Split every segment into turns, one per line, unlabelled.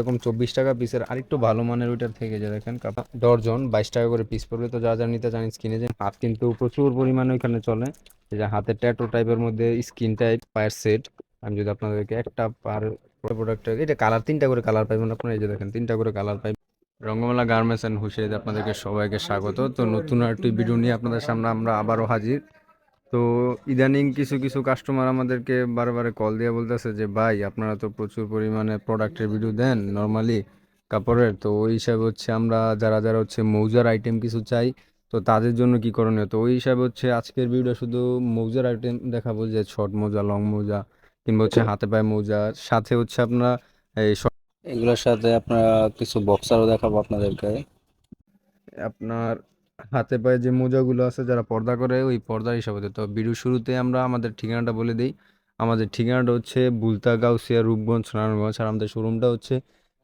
এরকম চব্বিশ টাকা পিসের আরেকটু ভালো মানের ওইটার থেকে যে দেখেন ডর্জন, বাইশ টাকা করে পিস পড়বে। তো যা যা নিতে চান স্কিনে যে হাত কিন্তু প্রচুর পরিমাণে ওইখানে চলে। যে হাতের ট্যাটু টাইপের মধ্যে স্কিন টাইপ পায়ের সেট আমি যদি আপনাদেরকে একটা পার প্রোডাক্ট এটা কালার তিনটা করে কালার পাইবেন আপনারা এই যে দেখেন, তিনটা করে কালার পাইবেন রঙ্গমেলা গার্মেন্টস অ্যান্ড হুশিয়ারিতে আপনাদেরকে সবাইকে স্বাগত। তো নতুন একটি ভিডিও নিয়ে আপনাদের সামনে আমরা আবারও হাজির। তো ইদানিং কিছু কিছু কাস্টমার আমাদেরকে বারে বারে কল দিয়ে বলতেছে যে ভাই আপনারা তো প্রচুর পরিমাণে প্রোডাক্টের ভিডিও দেন নর্মালি কাপড়ের। তো ওই হিসাবে হচ্ছে আমরা যারা যারা হচ্ছে মৌজার আইটেম কিছু চাই তো তাদের জন্য কি করণীয়? তো ওই হিসাবে হচ্ছে আজকের ভিডিও শুধু মৌজার আইটেম দেখাবো যে শর্ট মোজা লং মোজা কিংবা হচ্ছে হাতে পায়ে মোজা। সাথে হচ্ছে আপনারা এই
এগুলোর সাথে আপনারা কিছু বক্সারও দেখাবো আপনাদেরকে।
আপনার হাতে পায়ে যে মোজাগুলো আছে যারা পর্দা করে, ওই পর্দার হিসাবে তো ভিডিও শুরুতে আমরা আমাদের ঠিকানাটা বলে দিই। আমাদের ঠিকানাটা হচ্ছে বুলতা গাউসিয়া রূপগঞ্জ নারায়ণগঞ্জ আর আমাদের শোরুমটা হচ্ছে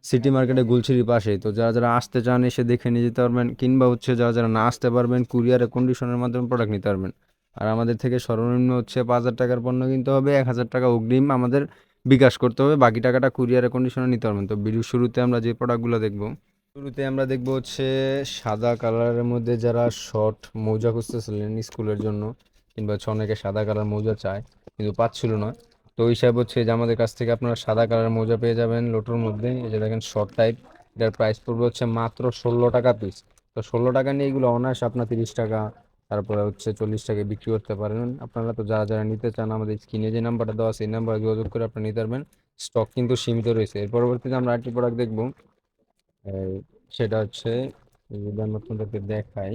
সিটি মার্কেটে গুলশিরির পাশেই। তো যারা যারা আসতে চান, এসে দেখে নিয়ে যেতে পারবেন, কিংবা হচ্ছে যারা যারা না আসতে পারবেন কুরিয়ারে কন্ডিশনের মাধ্যমে প্রোডাক্ট নিতে পারবেন। আর আমাদের থেকে সর্বনিম্ন হচ্ছে পাঁচ হাজার টাকার পণ্য কিনতে হবে, এক হাজার টাকা অগ্রিম আমাদের বিকাশ করতে হবে। বাকি টাকাটা কুরিয়ারে কন্ডিশনে নিতে পারবেন। তো ভিডিও শুরুতে আমরা যে প্রোডাক্টগুলো দেখব শুরুতে আমরা দেখব হচ্ছে সাদা কালারের মধ্যে যারা শর্ট মৌজা খুঁজতেছিলেন স্কুলের জন্য, কিংবা হচ্ছে অনেকে সাদা কালার মৌজা চায়, কিন্তু পাচ্ছিল না। তো ওই হিসাবে হচ্ছে যে আমাদের কাছ থেকে আপনারা সাদা কালার মৌজা পেয়ে যাবেন লোটোর মধ্যে। এই যে দেখেন শর্ট টাইপ এটার প্রাইস পড়বে হচ্ছে মাত্র ষোলো টাকা পিস তো ষোলো টাকা নিয়ে এগুলো অনায়াসে আপনার তিরিশ টাকা, তারপরে হচ্ছে চল্লিশ টাকায় বিক্রি করতে পারেন। আপনারা তো যারা যারা নিতে চান, আমাদের স্ক্রিনে যে নাম্বারটা দেওয়া সেই নাম্বারে যোগাযোগ করে আপনারা নিতে পারবেন। স্টক কিন্তু সীমিত রয়েছে। এর পরবর্তীতে আমরা আরেকটি প্রোডাক্ট দেখব। সেটা হচ্ছে যদি আমি আপনাদেরকে দেখাই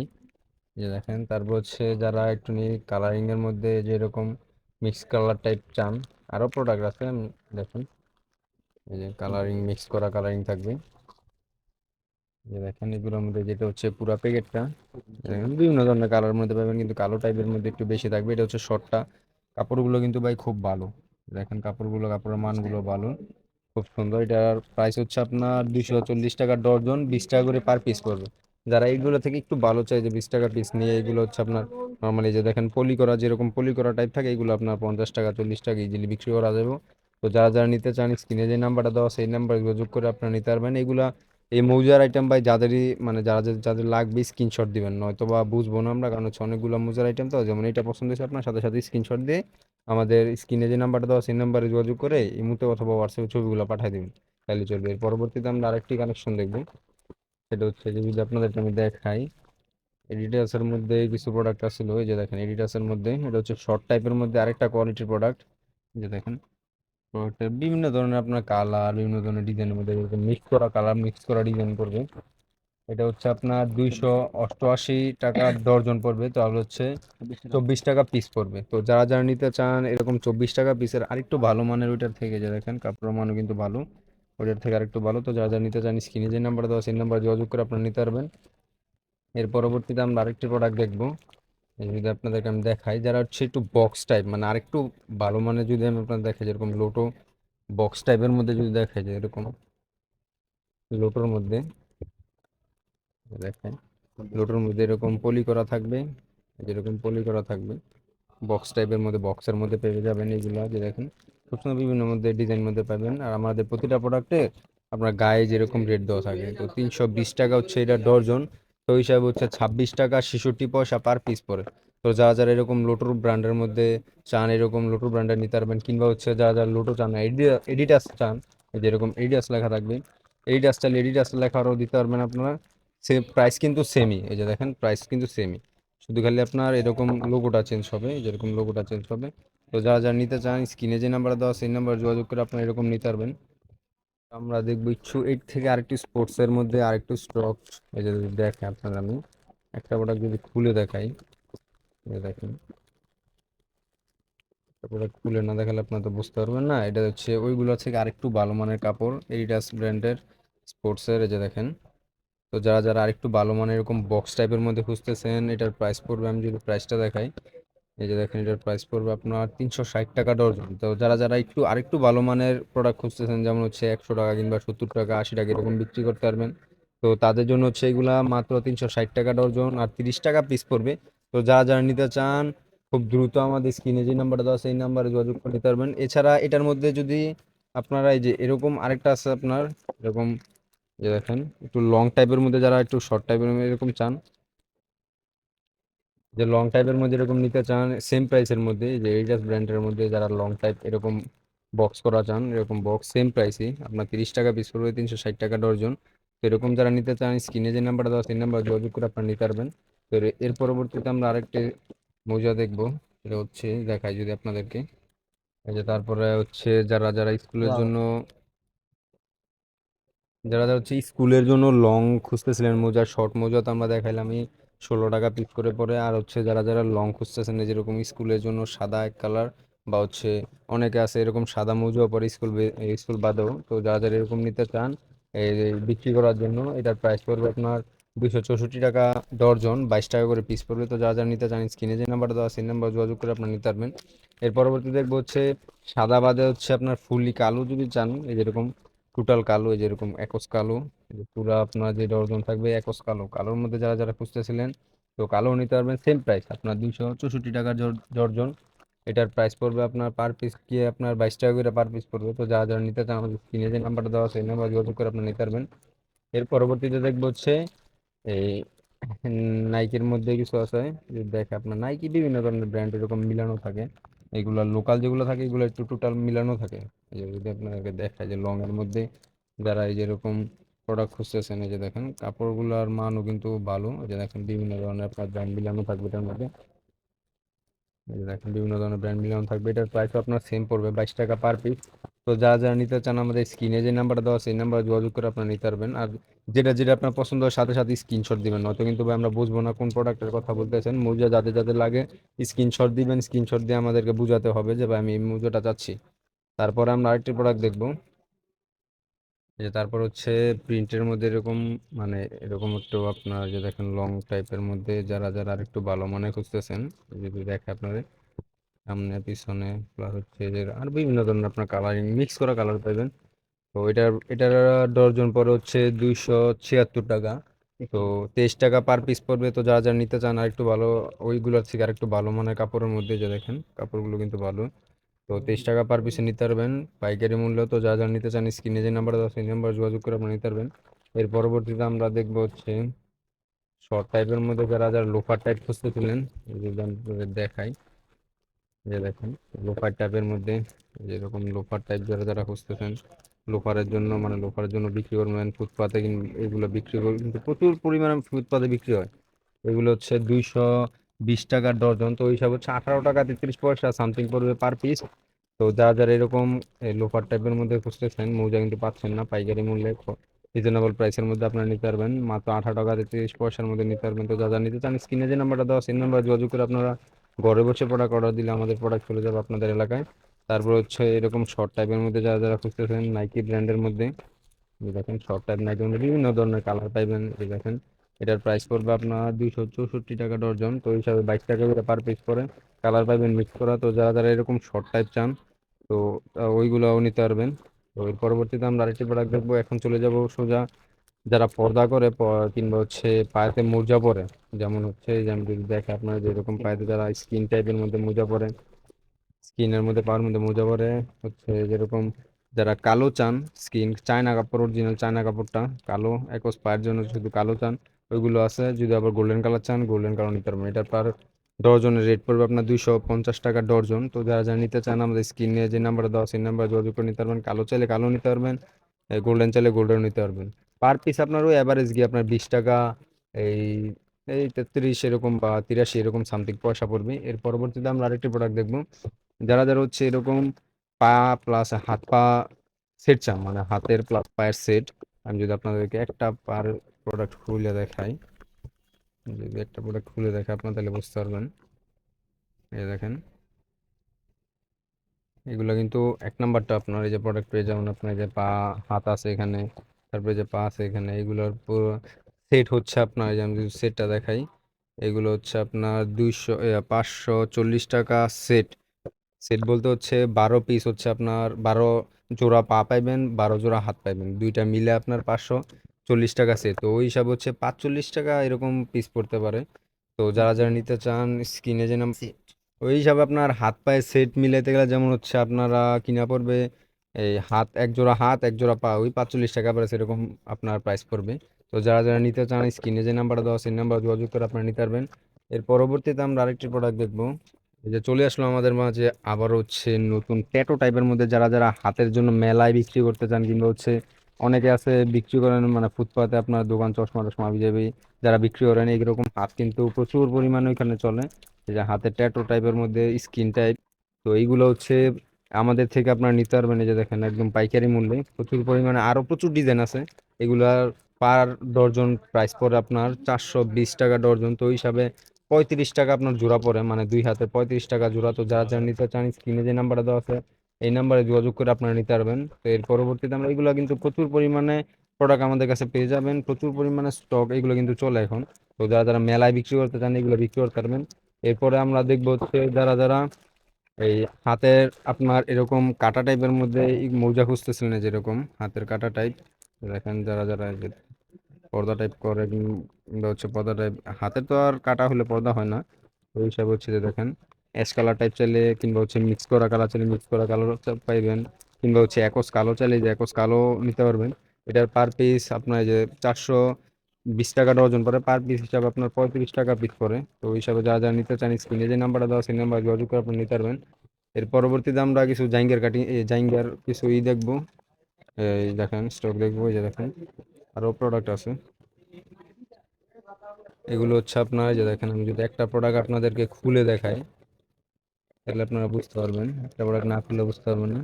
যে দেখেন, তারপর হচ্ছে যারা একটু নিয়ে কালারিং এর মধ্যে যেরকম মিক্স কালার টাইপ চান আরও প্রোডাক্ট আছে দেখুন। এই যে কালারিং মিক্স করা কালারিং থাকবে। যে দেখেন, এগুলোর মধ্যে যেটা হচ্ছে পুরো প্যাকেটটা বিভিন্ন ধরনের কালার মধ্যে পাবেন, কিন্তু কালো টাইপের মধ্যে একটু বেশি থাকবে। এটা হচ্ছে শর্টটা কাপড়গুলো কিন্তু ভাই খুব ভালো। দেখেন, কাপড়গুলো, কাপড়ের মানগুলো ভালো। খুব সুন্দর। এটার প্রাইস হচ্ছে আপনার দুইশো চল্লিশ টাকা ডজন, বিশ টাকা করে পার পিস পড়বে। যারা এইগুলো থেকে একটু ভালো চাই যে বিশ টাকা পিস নিয়ে এগুলো হচ্ছে আপনার নর্মালি যে দেখেন পলি করা যেরকম পলি করা টাইপ থাকে, এগুলো আপনার পঞ্চাশ টাকা, চল্লিশ টাকা ইজিলি বিক্রি করা যাবে। তো যারা যারা নিতে চান স্ক্রিনে যে নাম্বারটা দেওয়া সেই নাম্বারে যোগাযোগ করে আপনারা নিতে পারবেন। এগুলা এই মৌজার আইটেম ভাই যাদেরই মানে যারা, যাদের লাগবে স্ক্রিনশট দিবেন। নয়তো বা বুঝব না আমরা, কারণ হচ্ছে অনেকগুলো মৌজার আইটেম তো, যেমন এটা পছন্দ হয়েছে আপনার, সাথে সাথে স্ক্রিনশট দিয়ে আমাদের স্ক্রিনে যে নাম্বারটা দেওয়া সেই নাম্বারে যোগাযোগ করে ইমুতে অথবা হোয়াটসঅ্যাপে ছবিগুলো পাঠিয়ে দিবেন। তাহলে চলবে। এর পরবর্তীতে আমরা আরেকটি কানেকশন দেখব। সেটা হচ্ছে যে যদি আপনাদেরকে আমি দেখাই এডিটাসের মধ্যে কিছু প্রোডাক্ট আসছিল। এই যে দেখেন এডিটাসের মধ্যে, এটা হচ্ছে শর্ট টাইপের মধ্যে আরেকটা কোয়ালিটির প্রোডাক্ট যে দেখেন প্রোডাক্টের বিভিন্ন ধরনের আপনার কালার বিভিন্ন ধরনের ডিজাইনের মধ্যে মিক্স করা কালার মিক্স করা ডিজাইন করবে। এটা হচ্ছে আপনার দুইশো অষ্টআশি টাকা দর্জন পড়বে তাহলে হচ্ছে চব্বিশ টাকা। পিস পড়বে। তো যারা যারা নিতে চান এরকম চব্বিশ টাকা পিসের আরেকটু ভালো মানের ওইটার থেকে যে দেখেন কাপড়ের মানও কিন্তু ভালো ওইটার থেকে আরেকটু ভালো। তো যারা যারা নিতে চান স্ক্রিনে যে নাম্বার দেওয়া সেই নাম্বার যোগাযোগ করে আপনারা নিতে পারবেন। এর পরবর্তীতে আমরা আরেকটি প্রোডাক্ট দেখব। এই যদি আপনাদেরকে আমি দেখাই যারা হচ্ছে একটু বক্স টাইপ মানে আরেকটু ভালো মানের যদি আমি আপনার দেখাই যেরকম লোটো বক্স টাইপের মধ্যে যদি দেখাই যে এরকম লোটোর মধ্যে। দেখেন লোটোর মধ্যে এরকম পলি করা থাকবে যেরকম পলি করা থাকবে। বক্স টাইপের মধ্যে বক্সের মধ্যে পেয়ে যাবেন এগুলো, যে দেখেন, খুব সুন্দর বিভিন্ন মধ্যে ডিজাইন মধ্যে পাবেন। আর আমাদের প্রতিটা প্রোডাক্টে আপনার গায়ে যেরকম রেট দেওয়া থাকে, তো তিনশো বিশ টাকা হচ্ছে এটা ডর্জন তো হিসাবে হচ্ছে ছাব্বিশ টাকা ছেষট্টি পয়সা পার পিস পরে তো যারা যারা এরকম লোটোর ব্র্যান্ডের মধ্যে চান, এরকম লোটোর ব্র্যান্ডের নিতে পারবেন, কিংবা হচ্ছে যারা যারা লোটো চান এডিডাস চান যেরকম এডিডাস লেখা থাকবে। এডিডাস চাইলে এডিডাস লেখা আরও দিতে পারবেন আপনারা। সে প্রাইস কিন্তু সেমই এই যে দেখেন প্রাইস কিন্তু সেমই শুধু খালি আপনার এরকম লোগোটা চেঞ্জ হবে যেরকম লোগোটা চেঞ্জ হবে। তো যারা যারা নিতে চান, স্ক্রিনে যে নাম্বার দেওয়া সেই নাম্বার যোগাযোগ করে আপনারা এরকম নিতে পারবেন। আমরা দেখব ইচ্ছু এইট থেকে আরেকটু স্পোর্টসের মধ্যে আরেকটু স্টক এই যে দেখেন আপনার আমি একটা প্রোডাক্ট যদি খুলে দেখাই দেখেন। প্রোডাক্ট খুলে না দেখালে আপনার তো বুঝতে পারবেন না। এটা হচ্ছে ওইগুলো থেকে আরেকটু ভালো মানের কাপড় এডিডাস ব্র্যান্ডের স্পোর্টসের এই যে দেখেন। তো যারা যারা আরেকটু ভালো মানের এরকম বক্স টাইপের মধ্যে খুঁজতেছেন, এটার প্রাইস পড়বে, আমি যদি প্রাইসটা দেখাই, এই যে দেখেন এটার প্রাইস পড়বে আপনার তিনশো ষাট টাকা ডজন। তো যারা যারা একটু, আরেকটু ভালো মানের প্রোডাক্ট খুঁজতেছেন, যেমন হচ্ছে একশো টাকা কিংবা সত্তর টাকা, আশি টাকা এরকম বিক্রি করতে পারবেন। তো তাদের জন্য হচ্ছে এগুলা মাত্র তিনশো ষাট টাকা ডজন আর তিরিশ টাকা পিস পড়বে। তো যারা যারা নিতে চান, খুব দ্রুত আমাদের স্ক্রিনে যে নাম্বারটা দেওয়া সেই নাম্বারে যোগাযোগ করে নিতে পারবেন। এছাড়া এটার মধ্যে যদি আপনারা এই যে এরকম আরেকটা আছে আপনার, এরকম যে দেখেন একটু লং টাইপের মধ্যে যারা একটু শর্ট টাইপের মধ্যে এরকম চান যে লং টাইপের মধ্যে এরকম নিতে চান সেম প্রাইসের মধ্যে এই যে এইজাস ব্র্যান্ডের মধ্যে যারা লং টাইপ এরকম বক্স করা চান এরকম বক্স সেম প্রাইসই আপনার তিরিশ টাকা পিস পড়বে তিনশো ষাট টাকা ডর্জন তো এরকম যারা নিতে চান স্ক্রিনে যে নাম্বারটা দেওয়া সেই নাম্বার যোগাযোগ করে আপনারা নিতে পারবেন। তো এর পরবর্তীতে আমরা আরেকটি মৌজা দেখব সেটা হচ্ছে দেখাই যদি আপনাদেরকে। এই যে তারপরে হচ্ছে যারা যারা স্কুলের জন্য যারা যারা হচ্ছে স্কুলের জন্য লং খুঁজতেছিলেন, মোজা শর্ট মোজা তো আমরা দেখাইলাম, এই ষোলো টাকা পিস করে পরে। আর হচ্ছে যারা যারা লং খুঁজতেছেন যেরকম স্কুলের জন্য সাদা এক কালার বা হচ্ছে অনেকে আছে এরকম সাদা মোজাও পরে স্কুল স্কুল বাদেও। তো যারা যারা এরকম নিতে চান বিক্রি করার জন্য, এটার প্রাইস পড়বে আপনার দুশো চৌষট্টি টাকা ডর্জন, বাইশ টাকা করে পিস পড়বে। তো যারা যারা নিতে চান, স্ক্রিনে যে নাম্বার দেওয়া সেই নাম্বার যোগাযোগ করে আপনার নিতে পারবেন। এর পরবর্তী দেখব হচ্ছে সাদা বাদে হচ্ছে আপনার ফুললি কালো যদি চান, এই যেরকম টোটাল কালো যেরকম একস কালো পুরা আপনার যে ডর্জন থাকবে একস কালো। কালোর মধ্যে যারা যারা খুঁজতেছিলেন, তো কালো নিতে পারবেন সেম প্রাইস আপনার দুইশো চৌষট্টি টাকার ডর্জন এটার প্রাইস পড়বে আপনার পার পিস গিয়ে আপনার বাইশ টাকা করে পার পিস পড়বে। তো যারা যারা নিতে চান, আমাদের স্ক্রিনে যে নাম্বারটা দেওয়া সেই নাম্বার যোগাযোগ করে আপনি নিতে পারবেন। এর পরবর্তীতে দেখব হচ্ছে, এই নাইকের মধ্যে কিছু আছে দেখে আপনার নাইকি বিভিন্ন ধরনের ব্র্যান্ড এরকম মিলানো থাকে। এগুলো লোকাল যেগুলো থাকে, এগুলো একটু টোটাল মিলানো থাকে। যদি আপনাকে দেখায় যে লং এর মধ্যে যারা এই যেরকম প্রোডাক্ট খুঁজতেছেন, এই যে দেখেন, কাপড়গুলোর মানও কিন্তু ভালো। এই যে দেখেন, বিভিন্ন ধরনের আপনার ব্র্যান্ড মিলানো থাকবে এটার মধ্যে। দেখেন, বিভিন্ন ধরনের ব্র্যান্ড মিলানো থাকবে। এটার প্রাইস আপনার সেম পড়বে, বাইশ টাকা পার পিস তো যারা যারা নিতে চান, আমাদের স্ক্রিনে যে নাম্বারটা দেওয়া সেই নাম্বার যোগাযোগ করে আপনারা নিতে পারবেন। আর যেটা যেটা আপনার পছন্দ হয়, সাথে সাথে স্ক্রিনশট দিবেন। নয়তো কিন্তু ভাই আমরা বুঝব না কোন প্রোডাক্টের কথা বলতেছেন মোজা যাদের যাদের লাগে স্ক্রিনশট দিবেন স্ক্রিনশট দিয়ে আমাদেরকে বুঝাতে হবে যে, ভাই আমি এই মোজাটা চাচ্ছি। তারপরে আমরা আরেকটি প্রোডাক্ট দেখব। যে তারপর হচ্ছে প্রিন্টের মধ্যে এরকম মানে এরকম একটু আপনার যে দেখেন লং টাইপের মধ্যে যারা যারা আরেকটু ভালো মানে খুঁজতেছেন যদি দেখে আপনাদের সামনে, পিছনে প্লাস হচ্ছে যে আর বিভিন্ন ধরনের আপনার কালারিং মিক্স করা কালার পাবেন তো এটার এটার ডর্জন পরে হচ্ছে দুইশো ছিয়াত্তর টাকা। তো তেইশ টাকা পার পিস পড়বে। তো যারা যারা নিতে চান আর একটু ভালো, ওইগুলোর থেকে আর একটু ভালো মানের কাপড়ের মধ্যে যে দেখেন, কাপড়গুলো কিন্তু ভালো। তো তেইশ টাকা পার পিসে নিতে পারবেন। পাইকারি মূল্য তো যা যা নিতে চান, স্ক্রিনে যে নাম্বার দেওয়া সেই নাম্বার যোগাযোগ করে আপনি নিতে পারবেন। এর পরবর্তীতে আমরা দেখব হচ্ছে শর্ট টাইপের মধ্যে যারা যারা লোফার টাইপ খুঁজতেছিলেন দেখাই যে দেখেন লোফার টাইপের মধ্যে যেরকম লোফার টাইপ যারা যারা খুঁজতেছেন লোফারের জন্য মানে লোফারের জন্য বিক্রি করবেন, ফুটপাতে কিন- এগুলো বিক্রি করবেন, কিন্তু প্রচুর পরিমাণে ফুটপাতে বিক্রি হয়। এগুলো হচ্ছে দুইশো বিশ টাকার ডজন, তো ওই হিসাবে হচ্ছে আঠারো টাকা তেত্রিশ পয়সা সামথিং পড়বে পার পিস তো যারা যারা এরকম লোফার টাইপের মধ্যে খুঁজতেছেন, মৌজা কিন্তু পাচ্ছেন না পাইকারি মূল্যে। রিজনেবল প্রাইসের মধ্যে আপনারা নিতে পারবেন, মাত্র আঠারো টাকা তেত্রিশ পয়সার মধ্যে নিতে পারবেন। তো যা যারা নিতে চান, স্ক্রিনে যে নাম্বারটা দেওয়া সেই নাম্বার যোগাযোগ করে আপনারা ঘরে বসে প্রোডাক্ট অর্ডার দিলে আমাদের প্রোডাক্ট চলে যাবে আপনাদের এলাকায়। তারপর হচ্ছে এরকম শর্ট টাইপের মধ্যে যারা যারা খুঁজতেছেন নাইকি ব্র্যান্ডের মধ্যে। দেখেন শর্ট টাইপ নাইকির মধ্যে বিভিন্ন ধরনের কালার পাইবেন দেখেন। এটার প্রাইস পড়বে আপনার দুইশো চৌষট্টি টাকা ডর্জন তো হিসাবে বাইশ টাকা করে পার পিস পরে কালার পাইবেন মিক্স করা। তো যারা যারা এরকম শর্ট টাইপ চান, তো ওইগুলোও নিতে পারবেন। তো এর পরবর্তীতে আমরা আরেকটি প্রোডাক্ট দেখব। এখন চলে যাব সোজা। যারা পর্দা করে কিংবা হচ্ছে পায়েতে মোজা পরে, যেমন হচ্ছে যেমন যদি দেখে আপনারা যেরকম পায়েতে যারা স্কিন টাইপের মধ্যে মোজা পরে স্কিনের মধ্যে পাওয়ার মধ্যে মোজা পরে, হচ্ছে যেরকম যারা কালো চান স্কিন চায়না কাপড় অরিজিনাল চায়না কাপড়টা, কালো, একস পায়ের জন্য শুধু কালো চান, ওইগুলো আছে। যদি আবার গোল্ডেন কালার চান গোল্ডেন কালার নিতে পারবেন। এটার পার ডজনের রেট পড়বে আপনার দুইশো পঞ্চাশ টাকা ডর্জন। তো যারা যারা নিতে চান, আমাদের স্ক্রিনে যে নাম্বার দেওয়া সেই নাম্বার যোগাযোগ করে নিতে পারবেন। কালো চাইলে কালো নিতে পারবেন গোল্ডেন চাইলে গোল্ডেন নিতে পারবেন। পার পিস আপনার ওই অ্যাভারেজ গিয়ে আপনার বিশ টাকা, এই এই তেত্রিশ এরকম বা তিরাশি এরকম সামথিং পয়সা পড়বে। এর পরবর্তীতে আমরা আরেকটি প্রোডাক্ট দেখব। যারা যারা হচ্ছে এরকম পা প্লাস হাত পা সেট চান মানে হাতের প্লাস পায়ের সেট আমি যদি আপনাদেরকে একটা পার প্রোডাক্ট খুলে দেখাই, যদি একটা প্রোডাক্ট খুলে দেখাই আপনারা তাহলে বুঝতে পারবেন। এই দেখেন। এগুলো কিন্তু এক নাম্বারটা আপনার, এই যে প্রোডাক্ট পেয়ে যাবেন আপনার যে পা, হাত আছে এখানে, তারপরে যে পা আছে এখানে, এগুলোর পুরো সেট হচ্ছে আপনার যে আমি যদি সেটটা দেখাই, এগুলো হচ্ছে আপনার দুইশো পাঁচশো চল্লিশ টাকা সেট সেট বলতে হচ্ছে বারো পিস হচ্ছে আপনার বারো জোড়া পা পাইবেন বারো জোড়া হাত পাইবেন দুইটা মিলে আপনার পাঁচশো চল্লিশ টাকা সেট তো ওই হিসাব হচ্ছে পাঁচচল্লিশ টাকা এরকম পিস পড়তে পারে। তো যারা যারা নিতে চান স্ক্রিনে যে নাম ওই হিসাবে আপনার হাত পায়ে সেট মিলাইতে গেলে যেমন হচ্ছে আপনারা কিনা পড়বে এই হাত এক জোড়া হাত এক জোড়া পা ওই পাঁচচল্লিশ টাকা প্রাইস সেরকম আপনার প্রাইস পড়বে। তো যারা যারা নিতে চান স্ক্রিনে যে নাম্বারটা দেওয়া সেই নাম্বার যোগাযোগ করে আপনারা নিতে পারবেন। এর পরবর্তীতে আমরা আরেকটি প্রোডাক্ট দেখব। এই যে চলে আসলো আমাদের মাঝে আবার হচ্ছে নতুন ট্যাটো টাইপের মধ্যে যারা যারা হাতের জন্য মেলায় বিক্রি করতে চান কিংবা হচ্ছে অনেকে আছে বিক্রি করেন মানে ফুটপাতে আপনার দোকান চশমা টশমা যাবে যারা বিক্রি করেন, এইরকম হাত কিন্তু প্রচুর পরিমাণে ওইখানে চলে। যে হাতের ট্যাটু টাইপের মধ্যে স্কিন টাইপ, তো এইগুলো হচ্ছে আমাদের থেকে আপনারা নিতে পারবেন। এই যে দেখেন একদম পাইকারি মূল্যে প্রচুর পরিমাণে, আরও প্রচুর ডিজাইন আছে। এগুলার পার ডর্জন প্রাইস পড়ে আপনার চারশো বিশ টাকা ডর্জন তো ওই হিসাবে পঁয়ত্রিশ টাকা আপনার জোড়া পড়ে মানে দুই হাতে পঁয়ত্রিশ টাকা জোড়া। তো যারা যারা নিতে চান, স্ক্রিনে যে নাম্বারটা দেওয়া আছে, এই নাম্বারে যোগাযোগ করে আপনারা নিতে পারবেন। তো এর পরবর্তীতে আমরা এগুলো কিন্তু প্রচুর পরিমাণে প্রোডাক্ট আমাদের কাছে পেয়ে যাবেন। প্রচুর পরিমাণে স্টক এগুলো কিন্তু চলে এখন। তো যারা যারা মেলায় বিক্রি করতে চান, এগুলো বিক্রি করতে পারবেন। এরপরে আমরা দেখব হচ্ছে যারা যারা এই হাতের আপনার এরকম কাটা টাইপের মধ্যে মৌজা খুঁজতেছিলেন যেরকম হাতের কাটা টাইপ দেখেন যারা যারা পর্দা টাইপ করে কিংবা হচ্ছে পর্দা টাইপ হাতের তো আর কাটা হলে পর্দা হয় না। ওই হিসাবে হচ্ছে যে দেখেন অ্যাশ কালার টাইপ চাইলে কিংবা হচ্ছে মিক্স করা কালার চাইলে মিক্স করা কালার পাইবেন, কিংবা হচ্ছে একস কালো চাইলে যে একস কালো নিতে পারবেন। এটার পার পিস আপনার যে চারশো বিশ টাকা ডজন পড়ে পার পিস হিসাবে আপনার পঁয়ত্রিশ টাকা পিস পড়ে তো ওই হিসাবে যা যা নিতে চান স্ক্রিনে যে নাম্বারটা দেওয়া সেই নাম্বার যোগাযোগ করে আপনি নিতে পারবেন। এর পরবর্তীতে আমরা কিছু জাইঙ্গার কাটিং জাইঙ্গার কিছু ই দেখব। এই দেখেন স্টক দেখব, এই যে দেখেন। আরও প্রোডাক্ট আছে। এগুলো হচ্ছে আপনার যে দেখেন, আমি যদি একটা প্রোডাক্ট আপনাদেরকে খুলে দেখাই, তাহলে আপনারা বুঝতে পারবেন। একটা প্রোডাক্ট না খুলে বুঝতে পারবেন না।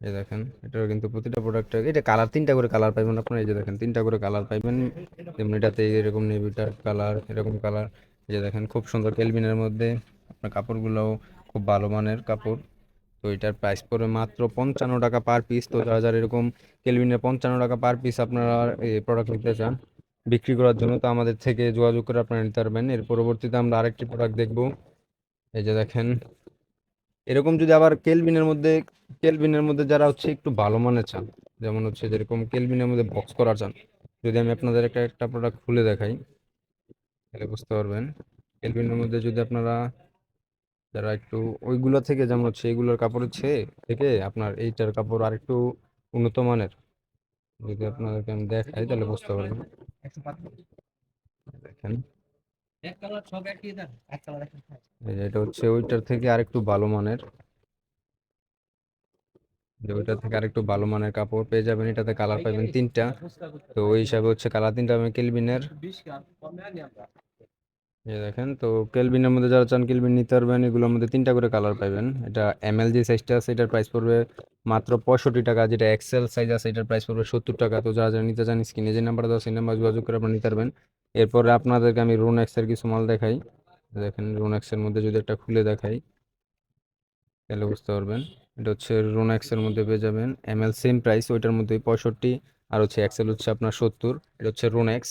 এই দেখেন এটার কিন্তু প্রতিটা প্রোডাক্ট এটা কালার তিনটা করে কালার পাইবেন আপনারা, এই যে দেখেন, তিনটা করে কালার পাইবেন। যেমন এটাতে এরকম নেভিটার কালার এরকম কালার এই যে দেখেন, খুব সুন্দর কেলভিনের মধ্যে। আপনার কাপড়গুলোও খুব ভালো মানের কাপড়। তো এটার প্রাইস পড়বে মাত্র পঞ্চান্ন টাকা পার পিস তো যারা যারা এরকম কেলভিনের পঞ্চান্ন টাকা পার পিস আপনারা এই প্রোডাক্ট নিতে চান, বিক্রি করার জন্য তো আমাদের থেকে যোগাযোগ করে আপনারা নিতে পারবেন। এর পরবর্তীতে আমরা আরেকটি প্রোডাক্ট দেখব। এই যে দেখেন, এরকম যদি আবার কেলভিনের মধ্যে কেলভিনের মধ্যে যারা হচ্ছে একটু ভালো মানের চান, যেমন হচ্ছে যেরকম কেলভিনের মধ্যে বক্স করা চান, যদি আমি আপনাদের একটা একটা প্রোডাক্ট খুলে দেখাই, তাহলে বুঝতে পারবেন। কেলভিনের মধ্যে যদি আপনারা যারা একটু ওইগুলো থেকে যেমন হচ্ছে এগুলোর কাপড়ের চেয়ে থেকে আপনার এইটার কাপড় আর একটু উন্নত মানের। যদি আপনাদেরকে আমি দেখাই তাহলে বুঝতে পারবেন। দেখেন। এটা হচ্ছে ওইটার থেকে আরেকটু ভালো মানের। যে ওইটার থেকে আরেকটু ভালো মানের কাপড় পেয়ে যাবেন। এটাতে কালার পাবেন তিনটা। তো ওই হিসাবে হচ্ছে কালার তিনটা আমি কেলভিনের। এই দেখেন, তো কেলভিনের মধ্যে যারা চান কেলভিন নিতে পারবেন, এগুলোর মধ্যে তিনটা করে কালার পাবেন এটা এমএল যে সাইজটা আছে, এটার প্রাইস পড়বে মাত্র পঁয়ষট্টি টাকা, যেটা এক্সেল সাইজ আছে, এটার প্রাইস পড়বে সত্তর টাকা। তো যারা যারা নিতে চান স্ক্রিনে যে নাম্বার দেওয়া সেই নাম্বার যোগাযোগ করে আপনারা নিতে পারবেন। এরপরে আপনাদেরকে আমি রোন এক্সের কিছু মাল দেখাই। দেখেন রোন এক্সের মধ্যে যদি একটা খুলে দেখাই, তাহলে বুঝতে পারবেন। এটা হচ্ছে রোন এক্সের মধ্যে পেয়ে যাবেন এমএল সেম প্রাইস ওইটার মধ্যে পঁয়ষট্টি, আর হচ্ছে এক্সেল হচ্ছে আপনার সত্তর। এটা হচ্ছে রোন এক্স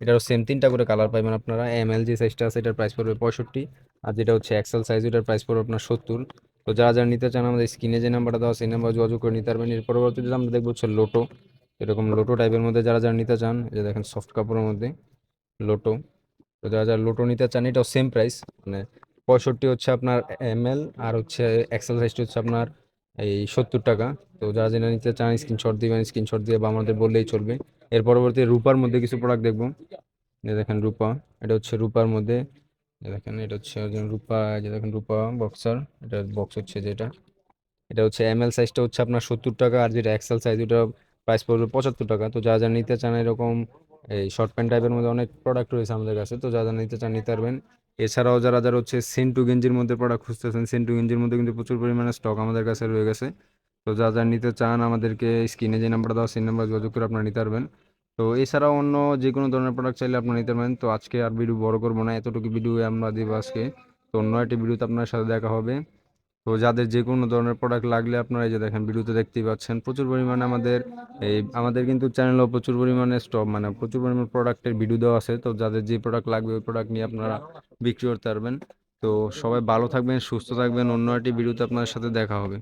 এটারও সেম তিনটা করে কালার পাইবেন আপনারা। এম এল যে সাইজটা আছে, এটার প্রাইস পড়বে পঁয়ষট্টি। আর যেটা হচ্ছে এক্সেল সাইজ ওটার প্রাইস পড়বে আপনার সত্তর। তো যারা যারা নিতে চান, আমাদের স্ক্রিনে যে নাম্বারটা দেওয়া সেই নাম্বার যোগাযোগ করে নিতে পারবেন। এর পরবর্তীতে আমরা দেখব হচ্ছে লোটো এরকম লোটো টাইপের মধ্যে যারা যারা নিতে চান যে দেখেন সফট কাপড়ের মধ্যে লোটো তো যারা যারা লোটো নিতে চান, এটাও সেম প্রাইস মানে পঁয়ষট্টি হচ্ছে আপনার এম আর হচ্ছে এক্সেল সাইজটা হচ্ছে আপনার এই সত্তর টাকা। তো যারা যারা নিতে চান স্ক্রিনশট দিবেন স্ক্রিনশট দিয়ে বা আমাদের বললেই চলবে। এর পরবর্তী রূপার মধ্যে কিছু প্রোডাক্ট দেখব। দেখেন রূপা, এটা হচ্ছে রূপার মধ্যে। দেখেন, এটা হচ্ছে রূপা যে দেখেন রূপা বক্সার এটা বক্স হচ্ছে যেটা। এটা হচ্ছে এম এল সাইজটা হচ্ছে আপনার সত্তর টাকা আর যেটা এক্সেল সাইজ ওটা প্রাইস পড়বে পঁচাত্তর টাকা। তো যা যা নিতে চান এরকম এই শর্ট প্যান্ট টাইপের মধ্যে অনেক প্রোডাক্ট রয়েছে আমাদের কাছে। তো যা যা নিতে চান, নিতে পারবেন। এছাড়াও যারা যারা হচ্ছে সেন্টু গেঞ্জির মধ্যে প্রোডাক্ট খুঁজতেছেন সেন্টু গেঞ্জির মধ্যে কিন্তু প্রচুর পরিমাণে স্টক আমাদের কাছে রয়ে গেছে। তো যা যা নিতে চান আমাদেরকে স্ক্রিনে যে নাম্বার দেওয়া, সেই নাম্বার যোগাযোগ করে আপনারা নিতে পারবেন। তো এছাড়াও অন্য যে কোনো ধরনের প্রোডাক্ট চাইলে আপনারা নিতে পারবেন তো আজকে আর ভিডিও বড় করব না, এতটুকু ভিডিও আমরা দিব আজকে। তো অন্য একটি ভিডিওতে আপনার সাথে দেখা হবে। তো যাদের যে কোনো ধরনের প্রোডাক্ট লাগলে আপনারা এই যে দেখেন ভিডিওতে দেখতেই পাচ্ছেন, প্রচুর পরিমাণে আমাদের এই, আমাদের কিন্তু চ্যানেলেও প্রচুর পরিমাণে স্টক মানে প্রচুর পরিমাণে প্রোডাক্টের ভিডিও দেওয়া আছে। তো যাদের যে প্রোডাক্ট লাগবে ওই প্রোডাক্ট নিয়ে আপনারা বিক্রি করতে পারবেন। তো সবাই ভালো থাকবেন, সুস্থ থাকবেন। অন্য একটি ভিডিওতে আপনাদের সাথে দেখা হবে।